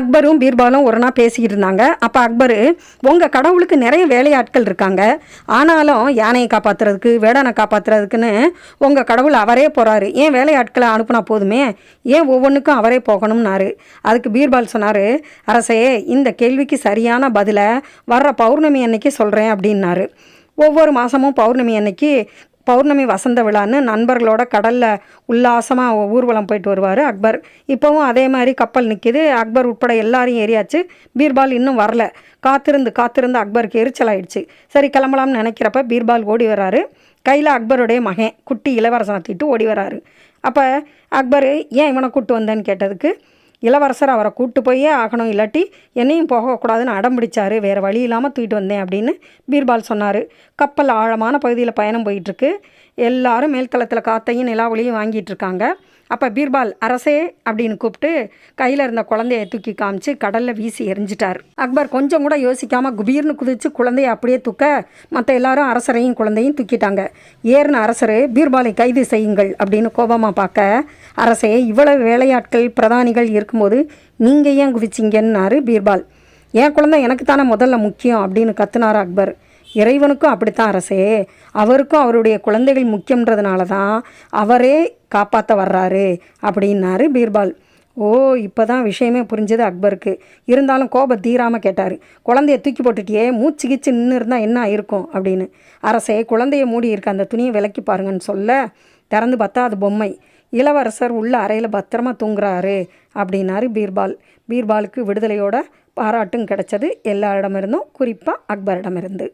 அக்பரும் பீர்பாலும் ஒரு நாள் பேசிக்கிட்டு இருந்தாங்க. அப்போ அக்பர் உங்கள் கடவுளுக்கு நிறைய வேலையாட்கள் இருக்காங்க. ஆனாலும் யானையை காப்பாற்றுறதுக்கு வேடனை காப்பாற்றுறதுக்குன்னு உங்கள் கடவுள் அவரே போகிறாரு ஏன் வேலையாட்களை அனுப்புனா போதுமே? ஏன் ஒவ்வொன்றுக்கும் அவரே போகணும்னாரு? அதுக்கு பீர்பால் சொன்னார் அரசே இந்த கேள்விக்கு சரியான பதிலை வர்ற பௌர்ணமி அன்னைக்கு சொல்கிறேன் அப்படின்னாரு. ஒவ்வொரு மாதமும் பௌர்ணமி அன்னைக்கு பௌர்ணமி வசந்த விழான்னு நண்பர்களோட கடலில் உல்லாசமாக ஊர்வலம் போயிட்டு வருவார் அக்பர். இப்போவும் அதே மாதிரி கப்பல் நிற்கிது அக்பர் உட்பட எல்லாரையும் ஏறியாச்சு. பீர்பால் இன்னும் வரல. காத்திருந்து காத்திருந்து அக்பருக்கு எரிச்சல் ஆயிடுச்சு. சரி கிளம்பலாம்னு நினைக்கிறப்ப பீர்பால் ஓடி வராரு கையில் அக்பருடைய மகன் குட்டி இளவரசனை தீட்டு ஓடி வராரு அப்போ அக்பர் ஏன் இவனை கூட்டு வந்தேன்னு? கேட்டதுக்கு இளவரசர் அவரை கூப்பிட்டு போயே ஆகணும் இல்லாட்டி என்னையும் போகக்கூடாதுன்னு அடம் பிடிச்சாரு. வேறு வழி இல்லாமல் தூக்கிட்டு வந்தேன் அப்படின்னு பீர்பால் சொன்னார். கப்பல் ஆழமான பகுதியில் பயணம் போயிட்டுருக்கு எல்லாரும் மேல்தளத்தில் காத்தையும் நிலாவொலியும் வாங்கிட்டு இருக்காங்க. அப்போ பீர்பால் அரசே அப்படின்னு கூப்பிட்டு கையில் இருந்த குழந்தைய தூக்கி காமிச்சு கடலில் வீசி எரிஞ்சிட்டார். அக்பர் கொஞ்சம் கூட யோசிக்காமல் குபீர்னு குதிச்சு குழந்தைய அப்படியே தூக்க மற்ற எல்லாரும் அரசரையும் குழந்தையும் தூக்கிட்டாங்க. ஏறின அரசர் பீர்பாலை கைது செய்யுங்கள் அப்படின்னு கோபமாக பார்க்க அரசே இவ்வளவு வேலையாட்கள் பிரதானிகள் இருக்கும்போது நீங்கள் ஏன் குதிச்சிங்கன்னாரு பீர்பால். என் குழந்தை எனக்கு தானே முதல்ல முக்கியம் அப்படின்னு கத்துனார் அக்பர். இறைவனுக்கும் அப்படித்தான் அரசே. அவருக்கும் அவருடைய குழந்தைகள் முக்கியன்றதுனால தான் அவரே காப்பாற்ற வர்றாரு அப்படின்னாரு பீர்பால். ஓ இப்போ தான் விஷயமே புரிஞ்சது அக்பருக்கு. இருந்தாலும் கோபம் தீராமல் கேட்டார். குழந்தைய தூக்கி போட்டுட்டியே மூச்சு கீச்சு நின்று இருந்தால் என்ன இருக்கும் அப்படின்னு. அரசே குழந்தைய மூடி இருக்க அந்த துணியை விலக்கி பாருங்கன்னு சொல்ல திறந்து பார்த்தா அது பொம்மை. இளவரசர் உள்ள அறையில் பத்திரமா தூங்குறாரு அப்படின்னாரு பீர்பால். பீர்பாலுக்கு விடுதலையோட பாராட்டும் கிடைச்சது எல்லாரிடமிருந்தும் குறிப்பாக அக்பரிடமிருந்து.